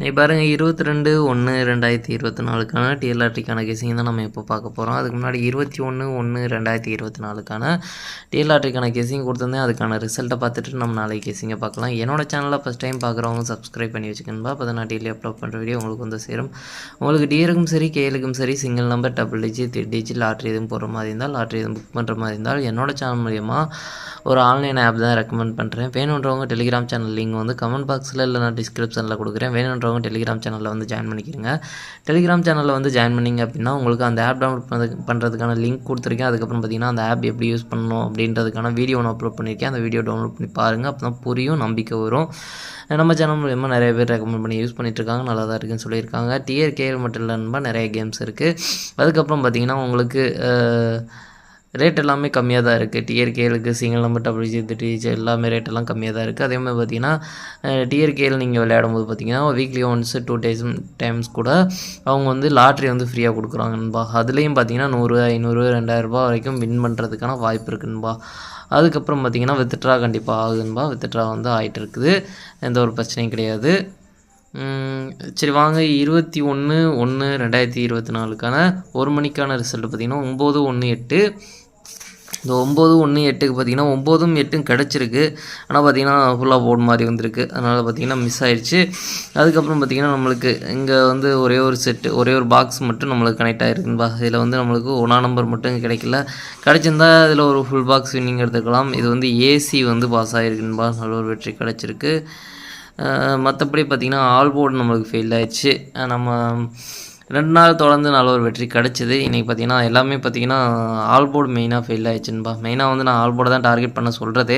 நீ பாருங்கள் இருபத்தி ரெண்டு ஒன்று ரெண்டாயிரத்தி இருபத்தி நாலுக்கான டிஎல்ஆர்டிக்கான கேசிங் தான் நம்ம இப்போ பார்க்க போகிறோம் அதுக்கு முன்னாடி இருபத்தி ஒன்று ஒன்று ரெண்டாயிரத்தி இருபத்தி நாலுக்கான டிஎல்ஆர்டிக்கான கேசிங் கொடுத்துருந்தேன். அதுக்கான ரிசல்ட்டை பார்த்துட்டு நம்ம நாளைக்கு கேசிங்கை பார்க்கலாம். என்னோட சேனலில் ஃபஸ்ட் டைம் பார்க்குறவங்க சப்ஸ்கிரைப் பண்ணி வச்சுக்கணும்பா அப்போ தான் நான் டெய்லி அப்லோட் பண்ணுற வீடியோ உங்களுக்கு வந்து சேரும். உங்களுக்கு டிஎருக்கும் சரி கேலுக்கும் சரி single number double digit digit lottery எதுவும் போடுற மாதிரி இருந்தால் லாட்ரி எதுவும் புக் பண்ணுற மாதிரி இருந்தால் என்னோட சேனல் மூலியமாக ஒரு ஆன்லைன் ஆப் தான் ரெக்கமெண்ட் பண்ணுறேன் வேணுன்றவங்க டெலிகிராம் சேனல் லிங்க் வந்து கமெண்ட் பாக்ஸில் இல்லை நான் டிஸ்கிரிப்ஷனில் கொடுக்குறேன் வேணுன்றவங்க டெலிகிராம் சேனலில் வந்து ஜாயின் பண்ணிக்கிறங்க டெலிகிராம் சேனலில் வந்து ஜாயின் பண்ணிங்க அப்படின்னா உங்களுக்கு அந்த ஆப் டவுன்லோட் பண்ணது பண்ணுறதுக்கான லிங்க் கொடுத்துருக்கேன். அதுக்கப்புறம் பார்த்தீங்கன்னா அந்த ஆப் எப்படி யூஸ் பண்ணணும் அப்படின்றதுக்கான வீடியோ ஒன்று அப்லோட் பண்ணியிருக்கேன். அந்த வீடியோ டவுன்லோட் பண்ணி பாருங்கள் அப்போ தான் புரியும் நம்பிக்கை வரும். நம்ம சேனல் மூலயமா நிறைய பேர் ரெக்கமெண்ட் பண்ணி யூஸ் பண்ணிகிட்ருக்காங்க நல்லா தான் இருக்குன்னு சொல்லியிருக்காங்க. டிஆர்கேஎல் மட்டும் இல்லைன்னா நிறைய கேம்ஸ் இருக்குது அதுக்கப்புறம் பார்த்தீங்கன்னா உங்களுக்கு ரேட் எல்லாமே கம்மியாக தான் இருக்குது டிஆர்கேலுக்கு சிங்கிள் நம்பர் டபுள் ஜி டிஜி எல்லாமே ரேட் எல்லாம் கம்மியாக தான் இருக்குது அதே மாதிரி பார்த்தீங்கன்னா டிஆர்கேல் நீங்கள் விளையாடும் போது பார்த்தீங்கன்னா weekly once two days times கூட அவங்க வந்து லாட்ரி வந்து ஃப்ரீயாக கொடுக்குறாங்கன்பா அதுலேயும் பார்த்தீங்கன்னா நூறு ஐநூறு ரெண்டாயிரரூபா வரைக்கும் வின் பண்ணுறதுக்கான வாய்ப்பு இருக்குன்பா அதுக்கப்புறம் பார்த்தீங்கன்னா வித்ட்ரா கண்டிப்பாக ஆகுதுன்பா வித்ட்ரா வந்து ஆகிட்டு இருக்குது. எந்த ஒரு பிரச்சனையும் கிடையாது. சரி வாங்க. இருபத்தி ஒன்று ஒன்று ரெண்டாயிரத்தி இருபத்தி நாலுக்கான ஒரு மணிக்கான ரிசல்ட் பார்த்திங்கன்னா ஒம்பது ஒன்று எட்டு இந்த ஒம்பது ஒன்று எட்டுக்கு பார்த்திங்கன்னா ஒம்போதும் எட்டும் கிடச்சிருக்கு. ஆனால் பார்த்திங்கன்னா ஃபுல்லாக போர்டு மாதிரி வந்திருக்கு. அதனால் பார்த்திங்கன்னா மிஸ் ஆயிடுச்சு அதுக்கப்புறம் பார்த்திங்கன்னா நம்மளுக்கு இங்கே வந்து ஒரே ஒரு செட்டு ஒரே ஒரு பாக்ஸ் மட்டும் நம்மளுக்கு கனெக்ட் ஆகிருக்குன்பா இதில் வந்து நம்மளுக்கு ஒன்றா நம்பர் மட்டும் கிடைக்கல. கிடச்சிருந்தா இதில் ஒரு ஃபுல் பாக்ஸ் வின்னிங் எடுத்துக்கலாம். இது வந்து ஏசி வந்து பாஸ் ஆகிருக்குன்பா நல்ல ஒரு வெற்றி கிடச்சிருக்கு. மற்றபடி பார்த்திங்கன்னா ஆல் போர்டு நம்மளுக்கு ஃபெயில் ஆயிடுச்சு நம்ம ரெண்டு நாள் தொடர்ந்து நல்ல ஒரு வெற்றி கிடச்சிது. இன்றைக்கி பார்த்திங்கன்னா எல்லாமே பார்த்திங்கன்னா ஆல்போர்டு மெயினாக ஃபெயில் ஆயிடுச்சுன்பா மெயினாக வந்து நான் ஆல்போர்டு தான் டார்கெட் பண்ண சொல்கிறது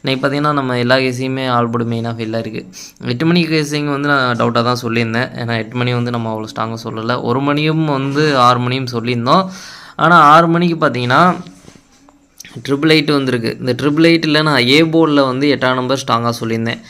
இன்றைக்கி பார்த்திங்கன்னா நம்ம எல்லா கேஸையுமே ஆல்போர்டு மெயினாக ஃபெயிலாக இருக்குது எட்டு மணி கேஸிங் வந்து நான் டவுட்டாக தான் சொல்லியிருந்தேன். ஏன்னா எட்டு மணி வந்து நம்ம அவ்வளோ ஸ்ட்ராங்காக சொல்லலை. ஒரு மணியும் வந்து ஆறு மணியும் சொல்லியிருந்தோம். ஆனால் ஆறு மணிக்கு பார்த்திங்கன்னா ட்ரிபிள் எயிட் வந்திருக்கு. இந்த ட்ரிபிள் எயிட்டில் நான் ஏ போர்டில் வந்து எட்டாம் நம்பர் ஸ்ட்ராங்காக சொல்லியிருந்தேன்.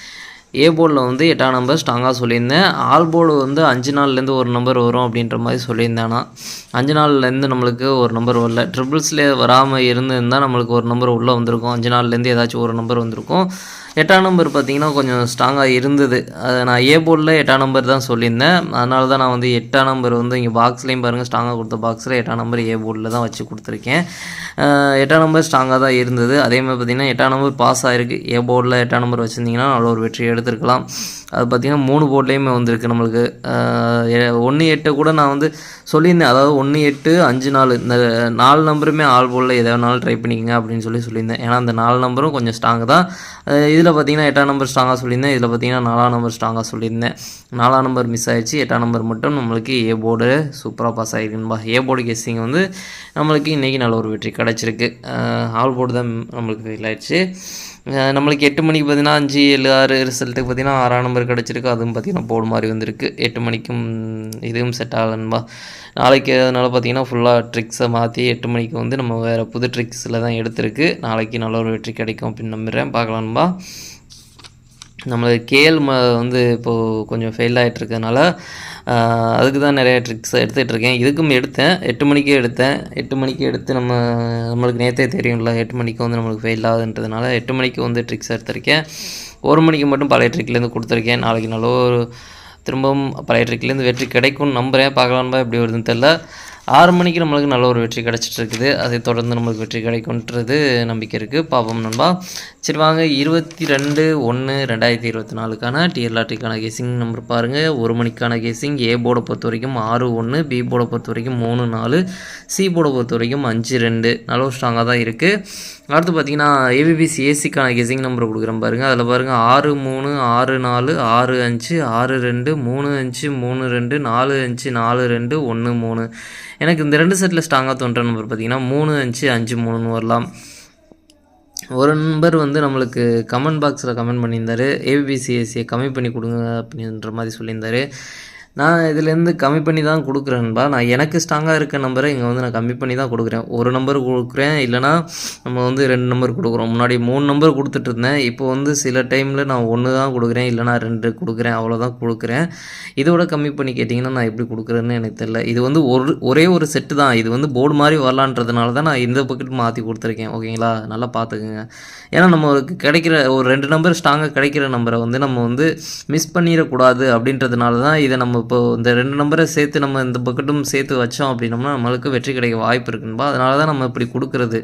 ஏ போர்டில் வந்து எட்டாம் நம்பர் ஸ்ட்ராங்காக சொல்லியிருந்தேன். ஆல் போர்டு வந்து அஞ்சு நாள்லேருந்து ஒரு நம்பர் வரும் அப்படின்ற மாதிரி சொல்லியிருந்தேன்னா அஞ்சு நாள்லேருந்து நம்மளுக்கு ஒரு நம்பர் வரல. ட்ரிபிள்ஸ்லேயே வராமல் இருந்திருந்தால் நம்மளுக்கு ஒரு நம்பர் உள்ளே வந்திருக்கும். அஞ்சு நாள்லேருந்து ஏதாச்சும் ஒரு நம்பர் வந்திருக்கும். எட்டாம் நம்பர் பார்த்திங்கன்னா கொஞ்சம் ஸ்ட்ராங்காக இருந்தது. அது நான் ஏ போர்டில் எட்டாம் நம்பர் தான் சொல்லியிருந்தேன். அதனால தான் நான் வந்து எட்டாம் நம்பர் வந்து இங்கே பாக்ஸ்லேயும் பாருங்கள் ஸ்ட்ராங்காக கொடுத்த பாக்ஸில் எட்டாம் நம்பர் ஏ போர்டில் தான் வச்சு கொடுத்துருக்கேன். எட்டாம் நம்பர் ஸ்ட்ராங்காக தான் இருந்தது. அதே மாதிரி பார்த்திங்கன்னா எட்டாம் நம்பர் பாஸ் ஆகிருக்கு ஏ போர்டில் எட்டாம் நம்பர் வச்சுருந்திங்கன்னா நல்ல ஒரு வெற்றி எடுத்துருக்கலாம். அது பார்த்திங்கன்னா மூணு போர்ட்லேயுமே வந்திருக்கு நம்மளுக்கு. ஒன்று எட்டை கூட நான் வந்து சொல்லியிருந்தேன். அதாவது ஒன்று எட்டு அஞ்சு நாலு இந்த நாலு நம்பருமே ஆல் போர்டில் எதாவது ட்ரை பண்ணிக்கங்க அப்படின்னு சொல்லி சொல்லியிருந்தேன். ஏன்னா அந்த நாலு நம்பரும் கொஞ்சம் ஸ்ட்ராங் தான். இதில் பார்த்தீங்கன்னா எட்டாம் நம்பர் ஸ்ட்ராங்காக சொல்லியிருந்தேன். இதில் பார்த்தீங்கன்னா நாலாம் நம்பர் ஸ்ட்ராங்காக சொல்லியிருந்தேன். நாலாம் நம்பர் மிஸ் ஆகிடுச்சு எட்டாம் நம்பர் மட்டும் நம்மளுக்கு ஏ போர்டு சூப்பராக பாஸ் ஆகிருக்குன்பா ஏ போர்டு கெஸ்ஸிங் வந்து நம்மளுக்கு இன்றைக்கி நல்ல ஒரு வெற்றி கிடச்சிருக்கு. ஆல் போர்டு தான் நம்மளுக்கு ஃபெயில் ஆயிடுச்சு. நம்மளுக்கு எட்டு மணிக்கு பார்த்தீங்கன்னா அஞ்சு ஏழு ஆறு ரிசல்ட்டுக்கு பார்த்தீங்கன்னா ஆறாம் நம்பர் கிடச்சிருக்கு. அதுவும் பார்த்திங்கன்னா போர்டு மாதிரி வந்திருக்கு. எட்டு மணிக்கும் இதுவும் செட் ஆகலன்பா நாளைக்கு அதனால் பார்த்தீங்கன்னா ஃபுல்லாக ட்ரிக்ஸை மாற்றி எட்டு மணிக்கு வந்து நம்ம வேறு புது ட்ரிக்ஸில் தான் எடுத்திருக்கு. நாளைக்கு நல்ல ஒரு வெற்றி கிடைக்கும் அப்படின்னு நம்புகிறேன் பார்க்கலான்பா நம்மளுக்கு கேஎல் ம வந்து இப்போது கொஞ்சம் ஃபெயில் ஆகிட்டு இருக்கனால அதுக்கு தான் நிறைய ட்ரிக்ஸ் எடுத்துகிட்டு இருக்கேன். இதுக்கும் எடுத்தேன். எட்டு மணிக்கே எடுத்தேன். எட்டு மணிக்கு எடுத்து நம்ம நம்மளுக்கு நேற்றே தெரியும்ல எட்டு மணிக்கு வந்து நம்மளுக்கு ஃபெயில் ஆகுதுன்றதுனால எட்டு மணிக்கு வந்து ட்ரிக்ஸ் எடுத்திருக்கேன். ஒரு மணிக்கு மட்டும் பழைய ட்ரிக்லேருந்து கொடுத்துருக்கேன். நாளைக்கு நல்ல ஒரு திரும்பவும் பழைய ட்ரிக்லேருந்து வெற்றி கிடைக்கும்னு நம்புகிறேன் பார்க்கலான்பா எப்படி வருதுன்னு தெரில ஆறு மணிக்கு நம்மளுக்கு நல்ல ஒரு வெற்றி கிடச்சிட்டு இருக்குது அதை தொடர்ந்து நம்மளுக்கு வெற்றி கிடைக்கும்ன்றது நம்பிக்கை இருக்குது பாவம் நண்பா. சரி வாங்க இருபத்தி ரெண்டு ஒன்று ரெண்டாயிரத்தி இருபத்தி நாலுக்கான டிஎல்ஆர்டிக்கான கேசிங் நம்பர் பாருங்கள் ஒரு மணிக்கான கேசிங் ஏ போர்டை பொறுத்த வரைக்கும் ஆறு ஒன்று பி போர்டை பொறுத்த வரைக்கும் மூணு நாலு சி போர்டை பொறுத்த வரைக்கும் அஞ்சு ரெண்டு. நல்ல ஸ்ட்ராங்காக தான் இருக்குது அடுத்து பார்த்தீங்கன்னா ஏபிபிசி ஏசிக்கான கெஸிங் நம்பர் கொடுக்குறேன் பாருங்கள் அதில் பாருங்கள் ஆறு மூணு ஆறு நாலு ஆறு அஞ்சு ஆறு ரெண்டு மூணு அஞ்சு மூணு ரெண்டு நாலு அஞ்சு நாலு ரெண்டு ஒன்று மூணு. எனக்கு இந்த ரெண்டு செட்டில் ஸ்ட்ராங்காக தோன்ற நம்பர் பார்த்தீங்கன்னா மூணு அஞ்சு அஞ்சு மூணுன்னு வரலாம். ஒரு நண்பர் வந்து நம்மளுக்கு கமெண்ட் பாக்ஸில் கமெண்ட் பண்ணியிருந்தார். ஏபிபிசிஎஸ்சியை கம்மி பண்ணி கொடுங்க அப்படின்ற மாதிரி சொல்லியிருந்தார். நான் இதுலேருந்து கம்மி பண்ணி தான் கொடுக்குறேன்பா நான் எனக்கு ஸ்ட்ராங்காக இருக்க நம்பரை இங்கே வந்து நான் கம்மி பண்ணி தான் கொடுக்குறேன். ஒரு நம்பர் கொடுக்குறேன் இல்லைனா நம்ம வந்து ரெண்டு நம்பர் கொடுக்குறோம். முன்னாடி மூணு நம்பர் கொடுத்துட்டு இருந்தேன். இப்போ வந்து சில டைமில் நான் ஒன்று தான் கொடுக்குறேன் இல்லைனா ரெண்டு கொடுக்குறேன் அவ்வளோதான் கொடுக்குறேன். இதோட கம்மி பண்ணி கேட்டிங்கன்னா நான் எப்படி கொடுக்குறேன்னு எனக்கு தெரியல. இது வந்து ஒரு ஒரே ஒரு செட்டு தான். இது வந்து போர்டு மாதிரி வரலான்றதுனால தான் நான் இந்த பக்கெட் மாற்றி கொடுத்துருக்கேன். ஓகேங்களா நல்லா பார்த்துக்குங்க ஏன்னா நம்மளுக்கு கிடைக்கிற ஒரு ரெண்டு நம்பர் ஸ்ட்ராங்காக கிடைக்கிற நம்பரை வந்து நம்ம வந்து மிஸ் பண்ணிடக்கூடாது அப்படின்றதுனால தான் இதை நம்ம இப்போது இந்த ரெண்டு நம்பரை சேர்த்து நம்ம இந்த பக்கெட்டும் சேர்த்து வச்சோம் அப்படின்னோம்னா நம்மளுக்கு வெற்றி கிடைக்க வாய்ப்பு இருக்குன்பா அதனால தான் நம்ம இப்படி கொடுக்குறது.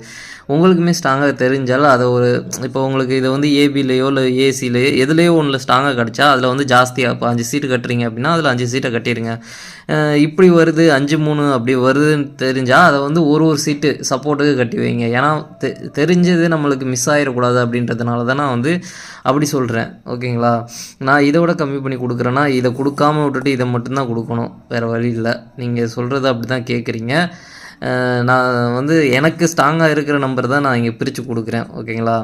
உங்களுக்குமே ஸ்ட்ராங்காக தெரிஞ்சால் அதை ஒரு இப்போ உங்களுக்கு இதை வந்து ஏபிலேயோ இல்லை ஏசிலேயோ எதுலேயோ ஒன்றில் ஸ்ட்ராங்காக கிடச்சா அதில் வந்து ஜாஸ்தியாக இப்போ அஞ்சு சீட்டு கட்டுறீங்க அப்படின்னா அதில் அஞ்சு சீட்டை கட்டிடுங்க. இப்படி வருது அஞ்சு மூணு அப்படி வருதுன்னு தெரிஞ்சால் அதை வந்து ஒரு ஒரு சீட்டு சப்போர்ட்டுக்கு கட்டி வைங்க. ஏன்னா தெ தெரிஞ்சது நம்மளுக்கு மிஸ் ஆகிடக்கூடாது அப்படின்றதுனால தான் நான் வந்து அப்படி சொல்கிறேன் ஓகேங்களா? நான் இதை விட கம்மி பண்ணி கொடுக்குறேன்னா இதை கொடுக்காம விட்டுட்டு இதை மட்டும்தான் கொடுக்கணும். வேறு வழி இல்லை. நீங்கள் சொல்கிறத அப்படி தான் கேட்குறீங்க நான் வந்து எனக்கு ஸ்ட்ராங்காக இருக்கிற நம்பர் தான் நான் இங்கே பிரித்து கொடுக்குறேன். ஓகேங்களா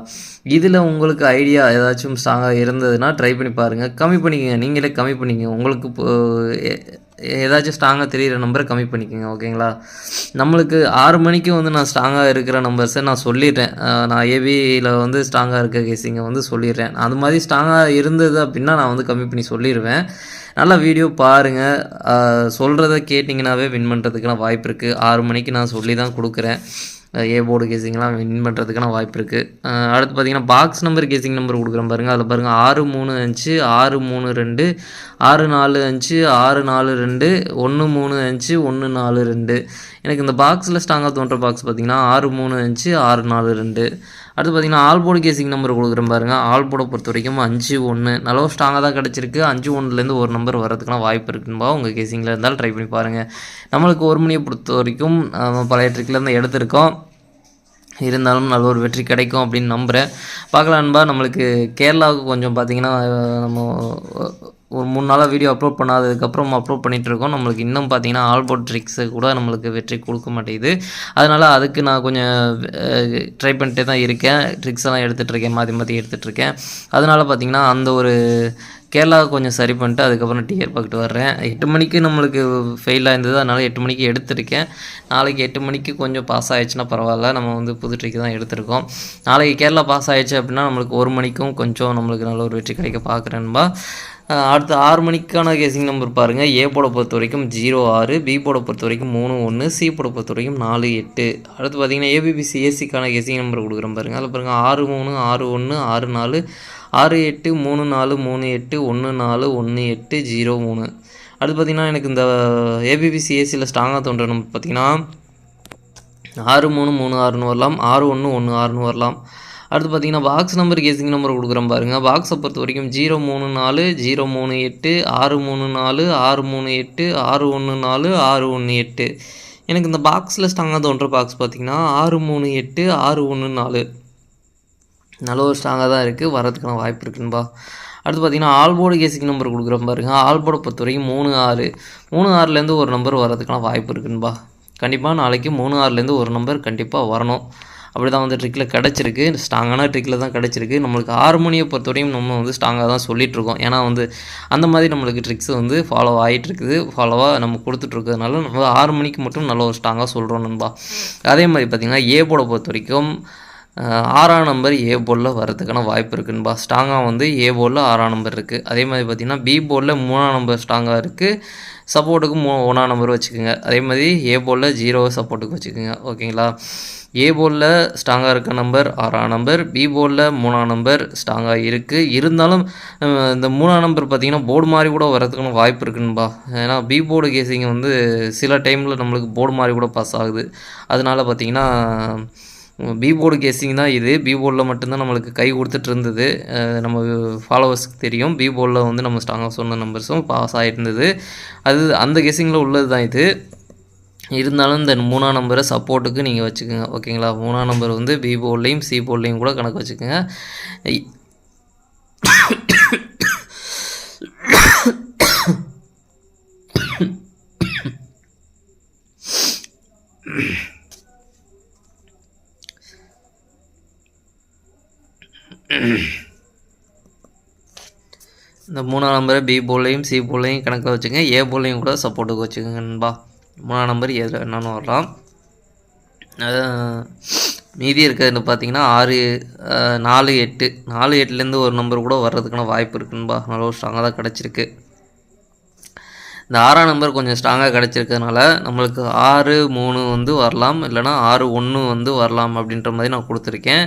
இதில் உங்களுக்கு ஐடியா ஏதாச்சும் ஸ்ட்ராங்காக இருந்ததுன்னா ட்ரை பண்ணி பாருங்கள் கம்மி பண்ணிக்கோங்க. நீங்களே கம்மி பண்ணிக்கங்க. உங்களுக்கு இப்போ ஏதாச்சும் ஸ்ட்ராங்காக தெரிகிற நம்பரை கம்மி பண்ணிக்கோங்க. ஓகேங்களா நம்மளுக்கு ஆறு மணிக்கு வந்து நான் ஸ்ட்ராங்காக இருக்கிற நம்பர்ஸை நான் சொல்லிடுறேன். நான் ஏபியில் வந்து ஸ்ட்ராங்காக இருக்க கேசிங்க வந்து சொல்லிடுறேன். அது மாதிரி ஸ்ட்ராங்காக இருந்தது அப்படின்னா நான் வந்து கம்மி பண்ணி சொல்லிடுவேன். நல்லா வீடியோ பாருங்கள் சொல்கிறத கேட்டிங்கனாவே வின் பண்ணுறதுக்கான வாய்ப்பு இருக்குது ஆறு மணிக்கு நான் சொல்லி தான் கொடுக்குறேன் ஏ போர்டு கேசிங்லாம் வின் பண்ணுறதுக்கான வாய்ப்பு இருக்குது அடுத்து பார்த்தீங்கன்னா பாக்ஸ் நம்பர் கேசிங் நம்பர் கொடுக்குறேன் பாருங்கள் அதில் பாருங்கள் ஆறு மூணு அஞ்சு ஆறு மூணு ரெண்டு ஆறு நாலு அஞ்சு ஆறு நாலு ரெண்டு ஒன்று மூணு அஞ்சு ஒன்று நாலு ரெண்டு. எனக்கு இந்த பாக்ஸில் ஸ்ட்ராங்காக தோன்ற பாக்ஸ் பார்த்தீங்கன்னா ஆறு மூணு அஞ்சு ஆறு நாலு ரெண்டு. அடுத்து பார்த்தீங்கன்னா ஆல் கேசிங் நம்பர் கொடுக்குறேன் பாருங்க. ஆல்போட பொறுத்த வரைக்கும் அஞ்சு ஒன்று நல்லா ஸ்ட்ராங்காக தான் கிடச்சிருக்கு. அஞ்சு ஒன்றுலேருந்து ஒரு நம்பர் வரதுக்கான வாய்ப்பு இருக்குன்பா உங்கள் கேசிங்கில் இருந்தாலும் ட்ரை பண்ணி பாருங்கள் நம்மளுக்கு ஒரு மணியை பொறுத்த வரைக்கும் பழைய ட்ரிக்லேருந்து எடுத்திருக்கோம். இருந்தாலும் நல்ல ஒரு வெற்றி கிடைக்கும் அப்படின்னு நம்புகிறேன் பார்க்கலான்பா நம்மளுக்கு கேரளாவுக்கு கொஞ்சம் பார்த்திங்கன்னா நம்ம மூணு நாளாக வீடியோ அப்லோட் பண்ணாததுக்கப்புறம் அப்லோட் பண்ணிகிட்ருக்கோம் நம்மளுக்கு இன்னும் பார்த்தீங்கன்னா ஆல்போட் ட்ரிக்ஸு கூட நம்மளுக்கு வெற்றி கொடுக்க மாட்டேங்குது. அதனால் அதுக்கு நான் கொஞ்சம் ட்ரை பண்ணிட்டே தான் இருக்கேன். ட்ரிக்ஸ் எல்லாம் எடுத்துகிட்டு இருக்கேன் மாற்றி மாற்றி எடுத்துகிட்டு இருக்கேன் அதனால் பார்த்தீங்கன்னா அந்த ஒரு கேரளாவை கொஞ்சம் சரி பண்ணிட்டு அதுக்கப்புறம் டிஆர் பார்க்கிட்டு வர்றேன். எட்டு மணிக்கு நம்மளுக்கு ஃபெயிலாக இருந்தது அதனால் எட்டு மணிக்கு எடுத்திருக்கேன். நாளைக்கு எட்டு மணிக்கு கொஞ்சம் பாஸ் ஆகிடுச்சுன்னா பரவாயில்ல நம்ம வந்து புது ட்ரிக் தான் எடுத்திருக்கோம். நாளைக்கு கேரளா பாஸ் ஆகிடுச்சு அப்படின்னா நம்மளுக்கு ஒரு மணிக்கும் கொஞ்சம் நம்மளுக்கு நல்ல ஒரு வெற்றி கிடைக்க பார்க்குறேன்பா அடுத்து ஆறு மணிக்கான கேசிங் நம்பர் பாருங்கள் ஏ போட பொறுத்த வரைக்கும் ஜீரோ ஆறு பி போட பொறுத்த வரைக்கும் மூணு ஒன்று சி போட பொறுத்த வரைக்கும் நாலு எட்டு. அடுத்து பார்த்தீங்கன்னா ஏபிபிசி ஏசிக்கான கேசிங் நம்பர் கொடுக்குறேன் பாருங்கள் அதில் பாருங்கள் ஆறு மூணு ஆறு ஒன்று ஆறு நாலு ஆறு எட்டு மூணு நாலு மூணு எட்டு ஒன்று நாலு ஒன்று எட்டு ஜீரோ மூணு. அடுத்து பார்த்தீங்கன்னா எனக்கு இந்த ஏபிபிசி ஏசியில் ஸ்ட்ராங்காக தோன்ற பார்த்திங்கன்னா பார்த்தீங்கன்னா ஆறு மூணு மூணு ஆறுன்னு வரலாம். ஆறு ஒன்று ஒன்று ஆறுன்னு வரலாம். அடுத்து பார்த்தீங்கன்னா பாக்ஸ் நம்பர் கேசிங் நம்பர் கொடுக்குறேன் பாருங்கள் பாக்ஸை பொறுத்த வரைக்கும் ஜீரோ மூணு நாலு ஜீரோ மூணு எட்டு ஆறு மூணு நாலு ஆறு மூணு எட்டு ஆறு ஒன்று நாலு ஆறு ஒன்று எட்டு. எனக்கு இந்த பாக்ஸில் ஸ்டாங்காக தோன்ற பாக்ஸ் பார்த்தீங்கன்னா ஆறு மூணு எட்டு ஆறு ஒன்று நாலு. நல்ல ஒரு ஸ்ட்ராங்காக தான் இருக்குது வரதுக்கான வாய்ப்பு இருக்குன்பா அடுத்து பார்த்தீங்கன்னா ஆல்போர்டு கேசிங் நம்பர் கொடுக்குறோம் பாருங்க. ஆல்போர்டை பொறுத்த வரைக்கும் மூணு ஆறு. மூணு ஆறுலேருந்து ஒரு நம்பர் வரதுக்கான வாய்ப்பு இருக்குன்பா கண்டிப்பாக நாளைக்கு மூணு ஆறுலேருந்து ஒரு நம்பர் கண்டிப்பாக வரணும். அப்படி தான் வந்து ட்ரிக்கில் கிடச்சிருக்கு. ஸ்ட்ராங்கான ட்ரிக்கில் தான் கிடச்சிருக்கு. நம்மளுக்கு ஹார்மோனியை பொறுத்தவரையும் நம்ம வந்து ஸ்ட்ராங்காக தான் சொல்லிகிட்ருக்கோம் ஏன்னா வந்து அந்த மாதிரி நம்மளுக்கு ட்ரிக்ஸ் வந்து ஃபாலோ ஆகிட்டுருக்குது ஃபாலோவாக நம்ம கொடுத்துட்ருக்கிறதுனால நம்ம ஆறு மணிக்கு மட்டும் நல்ல ஒரு ஸ்ட்ராங்காக சொல்கிறோம் நண்பா. அதே மாதிரி பார்த்திங்கன்னா ஏ பொறுத்த வரைக்கும் ஆறாம் நம்பர் ஏ போலில் வரதுக்கான வாய்ப்பு இருக்குன்பா ஸ்ட்ராங்காக வந்து ஏ போலில் ஆறாம் நம்பர் இருக்குது அதே மாதிரி பார்த்திங்கன்னா பி போலில் மூணாம் நம்பர் ஸ்ட்ராங்காக இருக்குது சப்போர்ட்டுக்கு மூ ஒன்றாம் நம்பர் வச்சுக்கோங்க. அதே மாதிரி ஏ போலில் ஜீரோ சப்போர்ட்டுக்கு வச்சுக்கோங்க. ஓகேங்களா ஏ போலில் ஸ்ட்ராங்காக இருக்க நம்பர் ஆறாம் நம்பர் பி போலில் மூணாம் நம்பர் ஸ்ட்ராங்காக இருக்குது இருந்தாலும் இந்த மூணாம் நம்பர் பார்த்தீங்கன்னா போர்டு மாதிரி கூட வரதுக்கான வாய்ப்பு இருக்குன்பா ஏன்னா பி போர்டு கேசிங்க வந்து சில டைமில் நம்மளுக்கு போர்டு மாதிரி கூட பாஸ் ஆகுது. அதனால பார்த்திங்கன்னா பீபோர்டு கேசிங் தான் இது. பீபோர்டில் மட்டும்தான் நம்மளுக்கு கை கொடுத்துட்டு இருந்தது நம்ம ஃபாலோவர்ஸ்க்கு தெரியும். பீபோர்டில் வந்து நம்ம ஸ்ட்ராங்காக சொன்ன நம்பர்ஸும் பாஸ் ஆகிருந்தது அது அந்த கெஸிங்கில் உள்ளது தான் இது. இருந்தாலும் இந்த மூணாம் நம்பரை சப்போர்ட்டுக்கு நீங்கள் வச்சுக்கோங்க. ஓகேங்களா மூணாம் நம்பர் வந்து பி போர்ட்லேயும் சி போர்ட்லேயும் கூட கணக்கு வச்சுக்கோங்க. மூணாம் நம்பரை பி போலையும் சி போலையும் கணக்கில் வச்சுங்க ஏ போலையும் கூட சப்போர்ட்டுக்கு வச்சுக்கோங்க நண்பா. மூணாம் நம்பர் எது என்னன்னு வரலாம். மீதி இருக்கிறது பார்த்தீங்கன்னா ஆறு நாலு எட்டு. நாலு எட்டுலேருந்து ஒரு நம்பர் கூட வர்றதுக்கான வாய்ப்பு இருக்குன்பா நல்ல ஒரு ஸ்ட்ராங்காக தான் கிடச்சிருக்கு. இந்த ஆறாம் நம்பர் கொஞ்சம் ஸ்ட்ராங்காக கிடச்சிருக்கிறதுனால நம்மளுக்கு ஆறு மூணு வந்து வரலாம். இல்லைனா ஆறு ஒன்று வந்து வரலாம் அப்படின்ற மாதிரி நான் கொடுத்துருக்கேன்.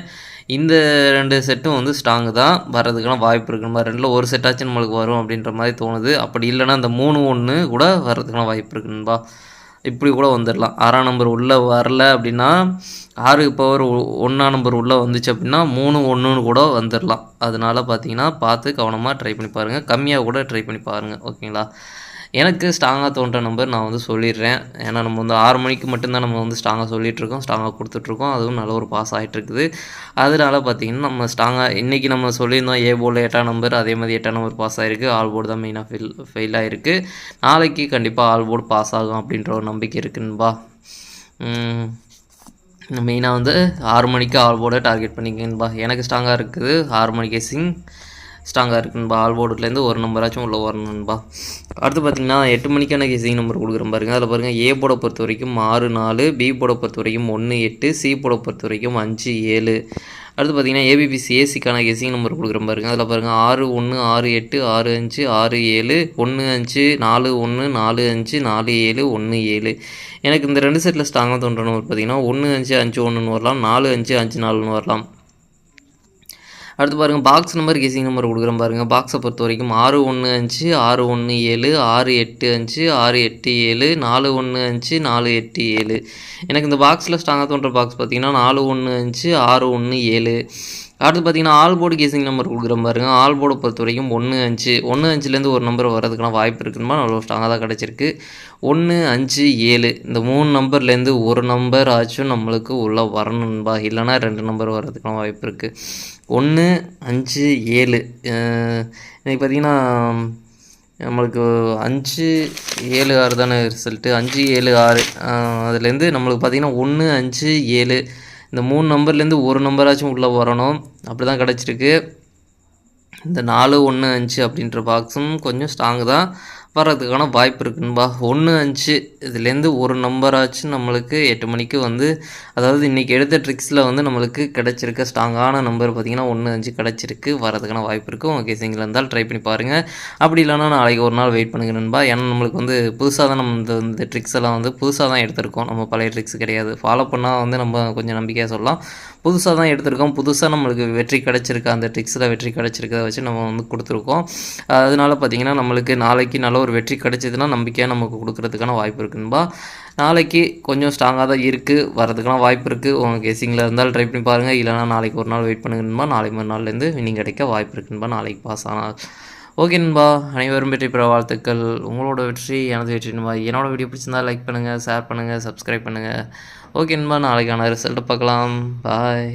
இந்த ரெண்டு செட்டும் வந்து ஸ்ட்ராங்கு தான். வர்றதுக்கெல்லாம் வாய்ப்பு இருக்குன்னு ரெண்டில் ஒரு செட்டாச்சும் நம்மளுக்கு வரும் அப்படின்ற மாதிரி தோணுது. அப்படி இல்லைன்னா அந்த மூணு ஒன்று கூட வர்றதுக்கான வாய்ப்பு இருக்குன்பா இப்படி கூட வந்துடலாம் ஆறாம் நம்பர் உள்ளே வரல அப்படின்னா ஆறு பவர் ஒன்றாம் நம்பர் உள்ளே வந்துச்சு அப்படின்னா மூணு ஒன்றுன்னு கூட வந்துடலாம் அதனால பார்த்தீங்கன்னா பார்த்து கவனமாக ட்ரை பண்ணி பாருங்கள் கம்மியாக கூட ட்ரை பண்ணி பாருங்கள் ஓகேங்களா எனக்கு ஸ்ட்ராங்காக தோன்ற நம்பர் நான் வந்து சொல்லிடுறேன். ஏன்னா நம்ம வந்து ஆறு மணிக்கு மட்டும்தான் நம்ம வந்து ஸ்ட்ராங்காக சொல்லிகிட்ருக்கோம் ஸ்ட்ராங்காக கொடுத்துட்ருக்கோம் அதுவும் நல்ல ஒரு பாஸ் ஆகிட்டுருக்குது அதனால பார்த்தீங்கன்னா நம்ம ஸ்ட்ராங்காக இன்றைக்கி நம்ம சொல்லியிருந்தோம் ஏ போர்டில் எட்டாம் நம்பர் அதே மாதிரி எட்டாம் நம்பர் பாஸ் ஆகிருக்கு ஆல் போர்டு தான் மெயினாக ஃபெயில் ஃபெயில் ஆகிருக்கு நாளைக்கு கண்டிப்பாக ஆல் போர்டு பாஸ் ஆகும் அப்படின்ற ஒரு நம்பிக்கை இருக்குன்பா. மெயினாக வந்து ஆறு மணிக்கு ஆல் போர்டை டார்கெட் பண்ணிக்கணும்பா எனக்கு ஸ்ட்ராங்காக இருக்குது. ஆறு மணிக்கு சிங் ஸ்ட்ராங்காக இருக்குன்பா ஆல் போர்டுலேருந்து ஒரு நம்பராச்சும் உள்ளே வரணும்பா அடுத்து பார்த்தீங்கன்னா எட்டு மணிக்கான சி நம்பர் கொடுக்குறேன் பாருங்க. அதில் பாருங்கள் ஏ போட பொறுத்த வரைக்கும் ஆறு நாலு பி போட பொறுத்த வரைக்கும் ஒன்று எட்டு சி போட பொறுத்த வரைக்கும் அஞ்சு ஏழு. அடுத்து பார்த்தீங்கன்னா ஏபிபிசி ஏசிக்கான கெஸிங் நம்பர் கொடுக்குறேன் பாருங்க. அதில் பாருங்கள் ஆறு ஒன்று ஆறு எட்டு ஆறு அஞ்சு ஆறு ஏழு ஒன்று அஞ்சு நாலு ஒன்று நாலு அஞ்சு நாலு ஏழு ஒன்று ஏழு. எனக்கு இந்த ரெண்டு செட்டில் ஸ்ட்ராங்காக தோன்ற நம்பர் பார்த்தீங்கன்னா ஒன்று அஞ்சு அஞ்சு ஒன்றுன்னு வரலாம். நாலு அஞ்சு அஞ்சு நாலுன்னு வரலாம். அடுத்து பாருங்கள் பாக்ஸ் நம்பர் கெஸிங் நம்பர் கொடுக்குறேன் பாருங்கள் பாக்ஸை பொறுத்த வரைக்கும் ஆறு ஒன்று அஞ்சு ஆறு ஒன்று ஏழு ஆறு எட்டு அஞ்சு ஆறு எட்டு ஏழு நாலு ஒன்று அஞ்சு நாலு எட்டு ஏழு. எனக்கு இந்த பாக்ஸில் ஸ்ட்ராங்காக தோன்ற பாக்ஸ் பார்த்தீங்கன்னா நாலு ஒன்று அஞ்சு ஆறு ஒன்று ஏழு. அடுத்து பார்த்தீங்கன்னா ஆல் போர்டு கேசிங் நம்பர் கொடுக்குறேன் பாருங்க. ஆல் போர்டை பொறுத்த வரைக்கும் ஒன்று அஞ்சு ஒன்று அஞ்சுலேருந்து ஒரு நம்பர் வரதுக்கான வாய்ப்பு இருக்குமா நம்மளோட ஸ்ட்ராங்காக தான் கிடச்சிருக்கு. ஒன்று அஞ்சு ஏழு. இந்த மூணு நம்பர்லேருந்து ஒரு நம்பர் ஆச்சும் நம்மளுக்கு உள்ளே வரணும்பா இல்லைனா ரெண்டு நம்பர் வர்றதுக்கான வாய்ப்பு இருக்குது ஒன்று அஞ்சு ஏழு. இன்றைக்கி பார்த்தீங்கன்னா நம்மளுக்கு அஞ்சு ஏழு ஆறு தானே ரிசல்ட்டு அஞ்சு ஏழு ஆறு. அதுலேருந்து நம்மளுக்கு பார்த்தீங்கன்னா ஒன்று அஞ்சு ஏழு இந்த மூணு நம்பர்லேருந்து ஒரு நம்பராச்சும் உள்ளே வரணும். அப்படி தான் கிடச்சிருக்கு. இந்த நாலு ஒன்று அஞ்சு அப்படின்ற பாக்ஸும் கொஞ்சம் ஸ்ட்ராங்கு தான். வர்றதுக்கான வாய்ப்பு இருக்குன்பா ஒன்று அஞ்சு இதுலேருந்து ஒரு நம்பராச்சும் நம்மளுக்கு. எட்டு மணிக்கு வந்து அதாவது இன்றைக்கி எடுத்த ட்ரிக்ஸில் வந்து நம்மளுக்கு கிடச்சிருக்க ஸ்ட்ராங்கான நம்பர் பார்த்திங்கன்னா ஒன்று அஞ்சு கிடச்சிருக்கு. வரதுக்கான வாய்ப்பு இருக்குது உங்கள் கேசிங்கில் இருந்தால் ட்ரை பண்ணி பாருங்கள் அப்படி இல்லைன்னா நாளைக்கு ஒரு நாள் வெயிட் பண்ணுங்க நண்பா. ஏன்னா நம்மளுக்கு வந்து புதுசாக தான் நம்ம இந்த இந்த ட்ரிக்ஸ் எல்லாம் வந்து புதுசாக தான் எடுத்திருக்கோம். நம்ம பழைய ட்ரிக்ஸ் கிடையாது. ஃபாலோ பண்ணால் வந்து நம்ம கொஞ்சம் நம்பிக்கையாக சொல்லலாம். புதுசாக தான் எடுத்திருக்கோம். புதுசாக நம்மளுக்கு வெற்றி கிடச்சிருக்க. அந்த ட்ரிக்ஸில் வெற்றி கிடச்சிருக்கத வச்சு நம்ம வந்து கொடுத்துருக்கோம். அதனால பார்த்திங்கன்னா நம்மளுக்கு நாளைக்கு நல்ல ஒரு வெற்றி கிடைச்சதுன்னா நம்பிக்கையாக நமக்கு கொடுக்கறதுக்கான வாய்ப்பு இருக்குன்பா நாளைக்கு கொஞ்சம் ஸ்ட்ராங்காக தான் இருக்குது வரதுக்கான வாய்ப்பு இருக்குது உங்கள் கெஸிங்கில் இருந்தால் ட்ரை பண்ணி பாருங்கள் இல்லைனா நாளைக்கு ஒரு நாள் வெயிட் பண்ணுங்கன்பா நாளைக்கு மறுநாள்லேருந்து வினிங் கிடைக்க வாய்ப்பு இருக்குன்பா நாளைக்கு பாஸ் ஆனால் ஓகே நண்பா. அனைவரும் வெற்றி பெற வாழ்த்துக்கள். உங்களோட வெற்றி எனது வெற்றி நண்பா. என்னோட வீடியோ பிடிச்சிருந்தா லைக் பண்ணுங்கள் ஷேர் பண்ணுங்கள் சப்ஸ்கிரைப் பண்ணுங்கள் ஓகே நண்பா. நாளைக்கான ரிசல்ட்டை பார்க்கலாம். பாய்